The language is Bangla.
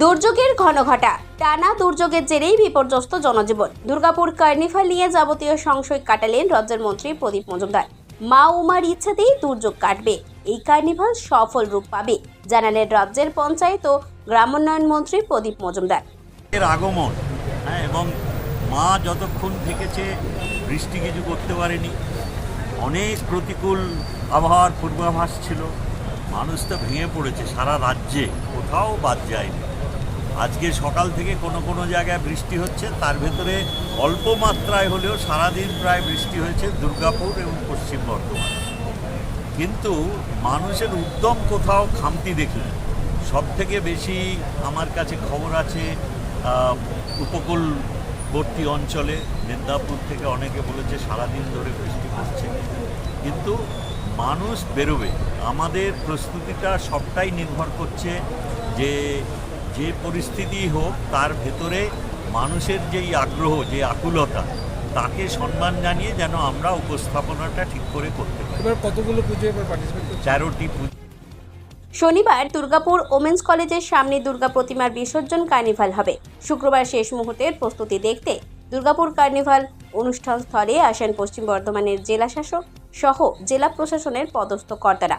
দুর্যোগের ঘনঘটা টানা দুর্যোগের জেরেই বিপর্যস্ত জনজীবন। দুর্গাপুর কার্নিভাল নিয়ে যাবতীয় সংশয় কাটালেন রাজ্যের মন্ত্রী প্রদীপ মজুমদার। মা উমার ইচ্ছাতেই দুর্যোগ কাটবে। এই কার্নিভাল সফল রূপ পাবে, জানালেন রাজ্যের পঞ্চায়েত ও গ্রামোন্নয়ন মন্ত্রী প্রদীপ মজুমদার। এর আগমন হ্যাঁ এবং মা যতক্ষণ থেকেছে, বৃষ্টি কিছু করতে পারেনি। অনেক প্রতিকূল আবহাওয়ার পূর্বাভাস ছিল। মানুষ তো ভেঙে পড়েছে, সারা রাজ্যে। কোথাও বাদ যায়নি। আজকে সকাল থেকে কোনো কোনো জায়গায় বৃষ্টি হচ্ছে, তার ভেতরে অল্প মাত্রায় হলেও সারাদিন প্রায় বৃষ্টি হয়েছে দুর্গাপুর এবং পশ্চিম বর্ধমান। কিন্তু মানুষের উদ্যম কোথাও খামতি দেখি সব থেকে বেশি আমার কাছে খবর আছে উপকূলবর্তী অঞ্চলে, মেদিনীপুর থেকে অনেকে বলেছে সারাদিন ধরে বৃষ্টি পড়ছে। কিন্তু মানুষ বেরোবে। আমাদের প্রস্তুতিটা সবটাই নির্ভর করছে যে যে পরিস্থিতি হোক তার ভেতরে মানুষের যেই আগ্রহ যে আকুলতা তাকে সম্মান জানিয়ে যেন আমরা উপস্থাপনাটা ঠিক করে করতে পারি। এবার কতগুলো পুজো এবার পার্টিসিপেট তেরোটি পুজো। শনিবার দুর্গাপুর ওমেন্স কলেজের সামনে দুর্গা প্রতিমার বিসর্জন কার্নিভাল হবে। শুক্রবার শেষ মুহূর্তের প্রস্তুতি দেখতে দুর্গাপুর কার্নিভাল অনুষ্ঠান স্থলে আসেন পশ্চিম বর্ধমানের জেলা শাসক সহ জেলা প্রশাসনের পদস্থ কর্তারা।